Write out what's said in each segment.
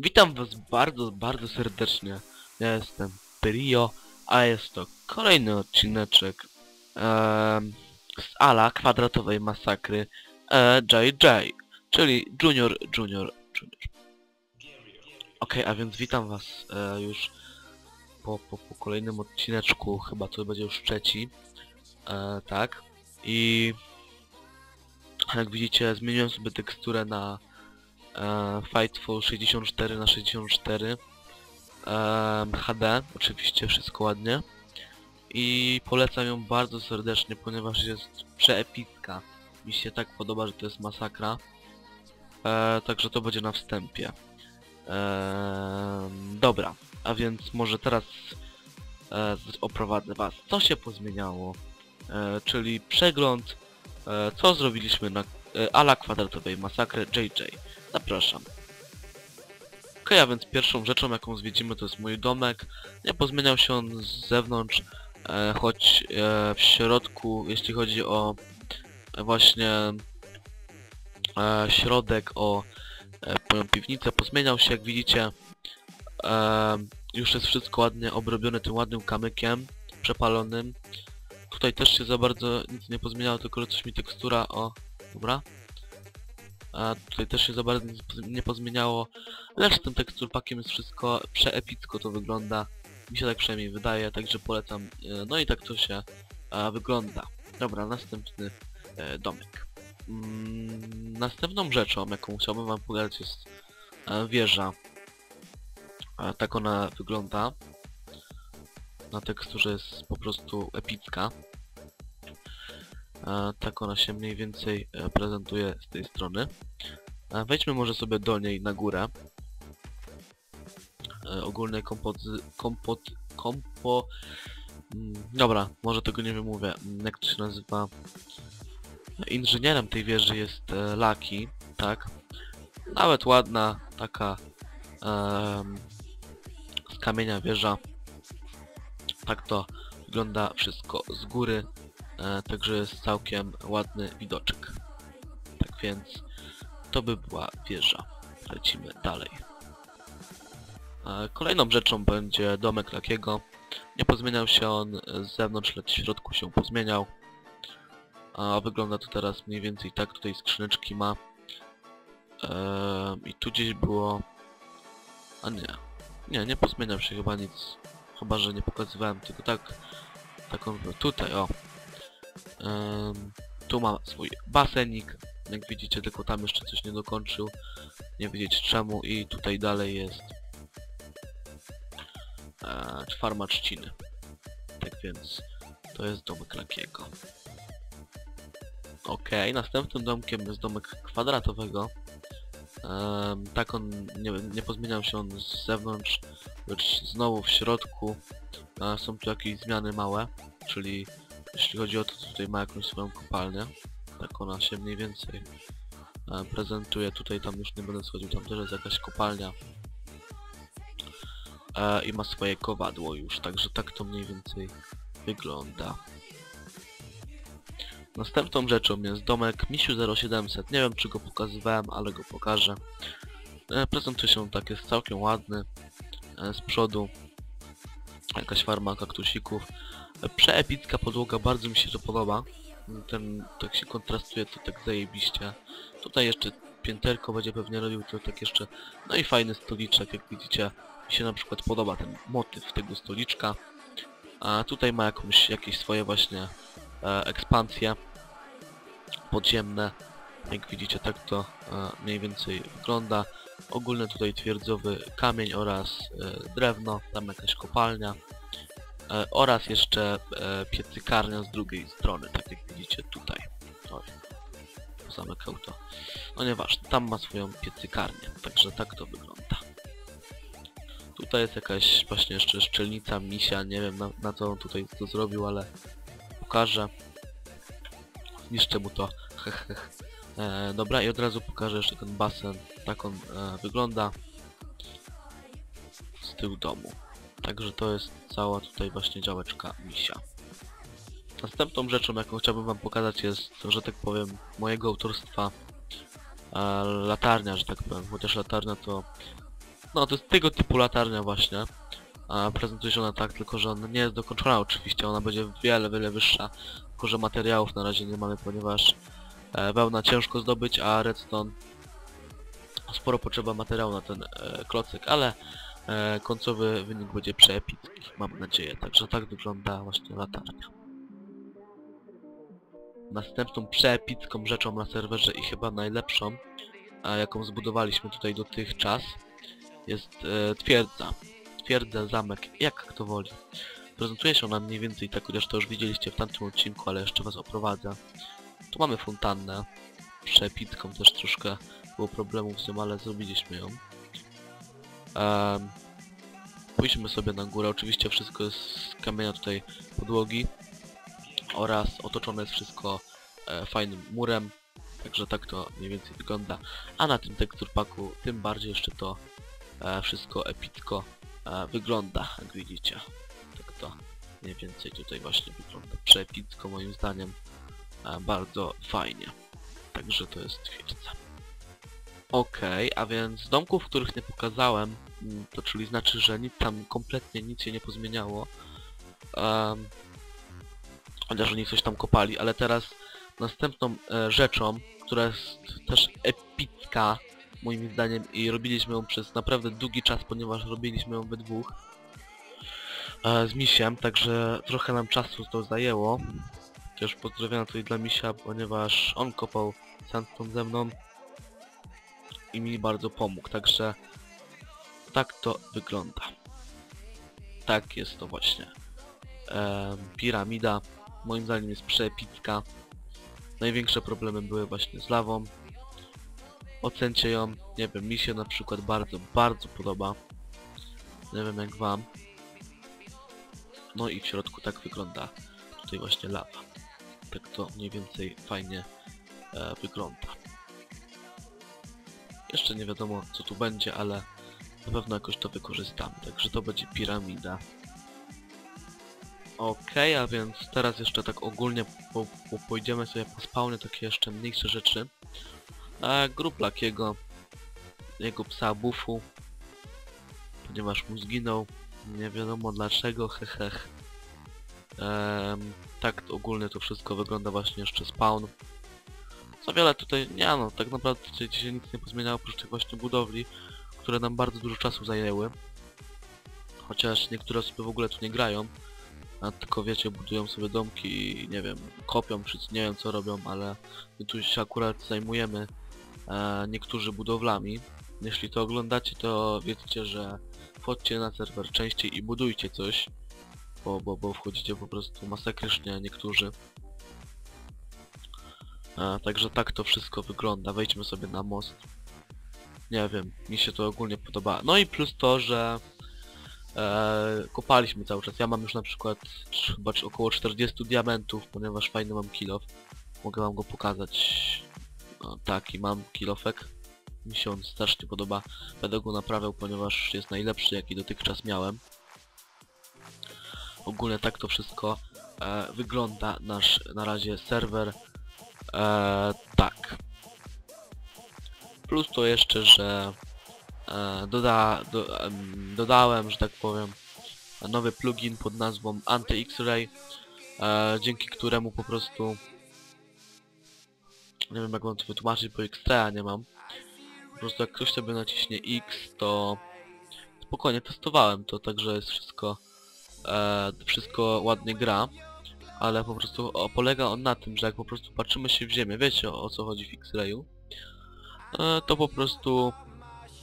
Witam was bardzo, bardzo serdecznie. Ja jestem Perio, a jest to kolejny odcineczek em, z ala kwadratowej masakry e, JJ, czyli Junior, Junior, Junior. Okej, a więc witam was e, już po, po, po kolejnym odcineczku, chyba to będzie już trzeci, e, tak. I jak widzicie zmieniłem sobie teksturę na e, Fightful 64 na 64 e, HD, oczywiście wszystko ładnie i polecam ją bardzo serdecznie, ponieważ jest przeepicka. Mi się tak podoba, że to jest masakra. E, także to będzie na wstępie. E, dobra, a więc może teraz e, oprowadzę was, co się pozmieniało, e, czyli przegląd, e, co zrobiliśmy na ala kwadratowej masakry JJ. Zapraszam. Okej, a więc pierwszą rzeczą jaką zwiedzimy to jest mój domek. Nie pozmieniał się on z zewnątrz, e, choć e, w środku, jeśli chodzi o e, właśnie e, środek, o e, moją piwnicę, pozmieniał się jak widzicie. E, już jest wszystko ładnie obrobione tym ładnym kamykiem przepalonym. Tutaj też się za bardzo nic nie pozmieniało, tylko coś mi tekstura, o, dobra. A tutaj też się za bardzo nie pozmieniało, lecz z tym teksturpakiem jest wszystko przeepicko to wygląda. Mi się tak przynajmniej wydaje, także polecam. E, No i tak to się e, wygląda. Dobra, następny e, domek. Mm, następną rzeczą, jaką chciałbym wam pokazać jest e, wieża. E, tak ona wygląda. Na teksturze jest po prostu epicka. Tak ona się mniej więcej e, prezentuje z tej strony. Wejdźmy może sobie do niej na górę. E, ogólnej kompozy... kompot... kompo... Mm, Dobra, może tego nie wymówię. Mm, Jak to się nazywa? Inżynierem tej wieży jest e, Lucky, tak? Nawet ładna, taka z kamienia wieża. Tak to wygląda wszystko z góry. E, także jest całkiem ładny widoczek. Tak więc to by była wieża. Lecimy dalej. E, kolejną rzeczą będzie domek Lakiego. Nie pozmieniał się on z zewnątrz, lecz w środku się pozmieniał. A wygląda to teraz mniej więcej tak. Tutaj skrzyneczki ma. E, I tu gdzieś było... A nie. Nie, nie pozmieniał się chyba nic. Chyba, że nie pokazywałem, tylko tak... Taką... Tutaj, o. Tu ma swój basenik, jak widzicie, tylko tam jeszcze coś nie dokończył, nie wiedzieć czemu i tutaj dalej jest e, farma trzciny. Tak więc to jest domek Lakiego. Okej, następnym domkiem jest domek kwadratowego. Tak on nie, nie pozmieniał się on z zewnątrz, lecz znowu w środku e, są tu jakieś zmiany małe, czyli jeśli chodzi o to, tutaj ma jakąś swoją kopalnię. Tak ona się mniej więcej e, prezentuje. Tutaj tam już nie będę schodził, tam też jest jakaś kopalnia. E, I ma swoje kowadło już, także tak to mniej więcej wygląda. Następną rzeczą jest domek Misiu 0700. Nie wiem czy go pokazywałem, ale go pokażę. E, prezentuje się tak, jest całkiem ładny. Z przodu jakaś farma kaktusików. Przeepicka podłoga, bardzo mi się to podoba. Ten tak się kontrastuje to tak zajebiście. Tutaj jeszcze pięterko będzie pewnie robił to tak jeszcze. No i fajny stoliczek, jak widzicie. Mi się na przykład podoba ten motyw tego stoliczka. A tutaj ma jakąś, jakieś swoje właśnie e, ekspansje podziemne. Jak widzicie tak to e, mniej więcej wygląda. Ogólny tutaj twierdzowy kamień oraz e, drewno, tam jakaś kopalnia. E, oraz jeszcze e, piecykarnia z drugiej strony, tak jak widzicie tutaj. Zamykał to. No nieważne, tam ma swoją piecykarnię, także tak to wygląda. Tutaj jest jakaś właśnie jeszcze szczelnica misia, nie wiem na, na co on tutaj to zrobił, ale pokażę. Zniszczę mu to, heh, E, dobra, i od razu pokażę jeszcze ten basen, tak on e, wygląda z tyłu domu. Także to jest cała tutaj właśnie działeczka misia. Następną rzeczą, jaką chciałbym wam pokazać jest, że tak powiem, mojego autorstwa e, latarnia, że tak powiem. Chociaż latarnia to No to jest tego typu latarnia właśnie. A prezentuje się ona tak, tylko że ona nie jest dokończona oczywiście, ona będzie wiele, wiele wyższa. Tylko że materiałów na razie nie mamy, ponieważ e, wełna ciężko zdobyć, a redstone sporo potrzeba materiału na ten e, klocek, ale e, końcowy wynik będzie przeepicki, mam nadzieję. Także tak wygląda właśnie latarnia. Następną przeepicką rzeczą na serwerze i chyba najlepszą, a jaką zbudowaliśmy tutaj dotychczas, jest e, twierdza. Twierdza, zamek, jak kto woli. Prezentuje się ona mniej więcej tak, chociaż to już widzieliście w tamtym odcinku, ale jeszcze was oprowadzę. Tu mamy fontannę, przepicką też troszkę było problemów z nią, ale zrobiliśmy ją. Um, pójdźmy sobie na górę, oczywiście wszystko jest z kamienia tutaj podłogi oraz otoczone jest wszystko e, fajnym murem, także tak to mniej więcej wygląda. A na tym teksturpaku tym bardziej jeszcze to e, wszystko epicko e, wygląda, jak widzicie. Tak to mniej więcej tutaj właśnie wygląda przeepicko moim zdaniem. E, bardzo fajnie. Także to jest twierdza. Okej, a więc domków, których nie pokazałem, mm, to czyli znaczy, że nic tam kompletnie nic się nie pozmieniało. Um, chociaż oni coś tam kopali, ale teraz następną e, rzeczą, która jest też epicka moim zdaniem i robiliśmy ją przez naprawdę długi czas, ponieważ robiliśmy ją we dwóch e, z misiem, także trochę nam czasu to zajęło. Też pozdrowienia tutaj dla misia, ponieważ on kopał sandstone ze mną i mi bardzo pomógł, także tak to wygląda. Tak jest to właśnie. Em, piramida moim zdaniem jest przeepicka. Największe problemy były właśnie z lawą. Ocencie ją, nie wiem, mi się na przykład bardzo, bardzo podoba. Nie wiem jak wam. No i w środku tak wygląda tutaj właśnie lawa. Tak to mniej więcej fajnie e, wygląda. Jeszcze nie wiadomo co tu będzie, ale na pewno jakoś to wykorzystamy. Także to będzie piramida. Okej, a więc teraz jeszcze tak ogólnie po, po, pójdziemy sobie po spawnie takie jeszcze mniejsze rzeczy. E, grób Lakiego, jego psa Bufu, ponieważ mu zginął, nie wiadomo dlaczego, hehech. Ehm, tak ogólnie to wszystko wygląda właśnie jeszcze spawn. Za wiele tutaj, nie no, tak naprawdę tutaj się nic nie pozmieniało oprócz tych właśnie budowli, które nam bardzo dużo czasu zajęły. Chociaż niektóre osoby w ogóle tu nie grają, a tylko wiecie, budują sobie domki i nie wiem, kopią czy nie wiem co robią, ale my tu się akurat zajmujemy e, niektórzy budowlami. Jeśli to oglądacie, to wiecie, że wchodźcie na serwer częściej i budujcie coś, bo, bo, bo wchodzicie po prostu masakrycznie niektórzy. E, także tak to wszystko wygląda. Wejdźmy sobie na most. Nie wiem, mi się to ogólnie podoba. No i plus to, że e, kopaliśmy cały czas. Ja mam już na przykład chyba około 40 diamentów, ponieważ fajny mam kilof. Mogę wam go pokazać. No, taki mam kilofek. Mi się on strasznie podoba. Będę go naprawiał, ponieważ jest najlepszy jaki dotychczas miałem. Ogólnie tak to wszystko e, wygląda nasz na razie serwer. E, tak. Plus to jeszcze, że e, doda, do, em, dodałem, że tak powiem, nowy plugin pod nazwą Anti-X-Ray, e, dzięki któremu po prostu nie wiem jak mam to wytłumaczyć, bo X-Raya nie mam. Po prostu jak ktoś sobie naciśnie X, to spokojnie testowałem to, także jest wszystko e, wszystko ładnie gra. Ale po prostu o, polega on na tym, że jak po prostu patrzymy się w ziemię, wiecie o, o co chodzi w X-Rayu, e, to po prostu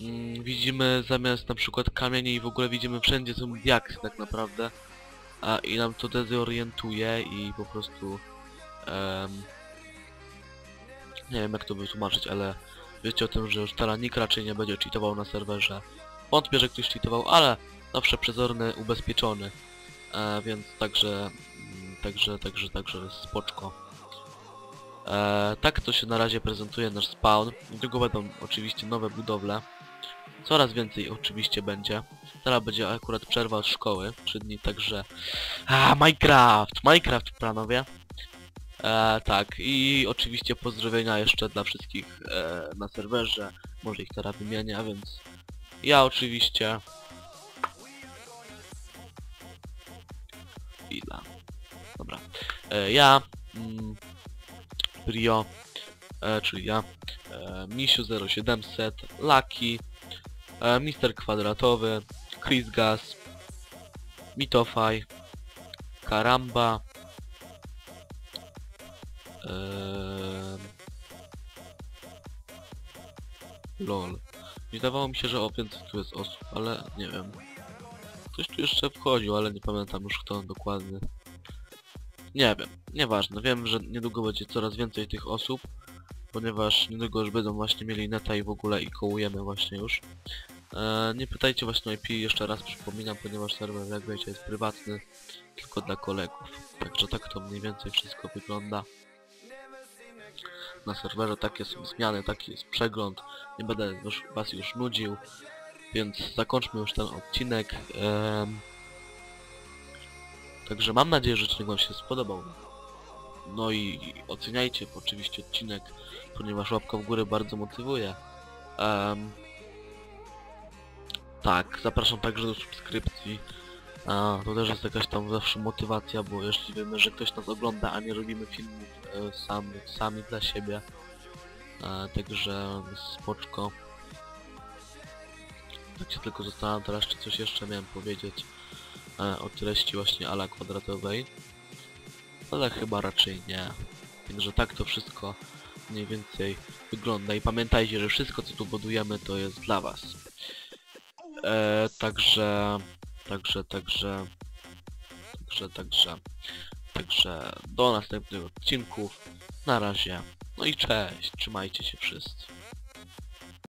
mm, widzimy zamiast na przykład kamieni i w ogóle widzimy wszędzie są diaksy tak naprawdę. A, I nam to dezorientuje i po prostu em, nie wiem jak to wytłumaczyć, ale wiecie o tym, że już teraz nikt raczej nie będzie cheatował na serwerze. Wątpię, że ktoś cheatował, ale zawsze przezorny, ubezpieczony. E, więc także, także, także, także jest spoczko. E, tak to się na razie prezentuje nasz spawn. Niedługo będą oczywiście nowe budowle. Coraz więcej oczywiście będzie. Teraz będzie akurat przerwa od szkoły, 3 dni, także... A, Minecraft! Minecraft, panowie! E, tak, i oczywiście pozdrowienia jeszcze dla wszystkich e, na serwerze. Może ich teraz wymienię, więc Ja oczywiście... Dobra. E, ja... Mm, Brio, e, czyli ja, e, Misiu 0700, Lucky, Mister Kwadratowy, Chris Gas, Mitofy, Karamba, LOL. Nie dawało mi się, że o więcej tu jest osób, ale nie wiem. Ktoś tu jeszcze wchodził, ale nie pamiętam już kto dokładnie. Nie wiem, nieważne. Wiem, że niedługo będzie coraz więcej tych osób, ponieważ niedługo już będą właśnie mieli neta i w ogóle i kołujemy właśnie już. E, nie pytajcie właśnie o IP, jeszcze raz przypominam, ponieważ serwer jak wiecie jest prywatny, tylko dla kolegów. Także tak to mniej więcej wszystko wygląda. Na serwerze takie są zmiany, taki jest przegląd. Nie będę już was już nudził, więc zakończmy już ten odcinek. Także mam nadzieję, że odcinek wam się spodobał. No i oceniajcie oczywiście odcinek, ponieważ łapka w górę bardzo motywuje. Em, tak, zapraszam także do subskrypcji. A, to też jest jakaś tam zawsze motywacja, bo jeśli wiemy, że ktoś nas ogląda, a nie robimy filmów e, sami, sami dla siebie. E, także spoczko. Tak się tylko zastanawiam teraz, czy coś jeszcze miałem powiedzieć e, o treści właśnie ala kwadratowej. Ale chyba raczej nie. Także tak to wszystko mniej więcej wygląda i pamiętajcie, że wszystko co tu budujemy to jest dla was. E, także, także, także, także, także, także do następnych odcinków. Na razie. No i cześć, trzymajcie się wszyscy.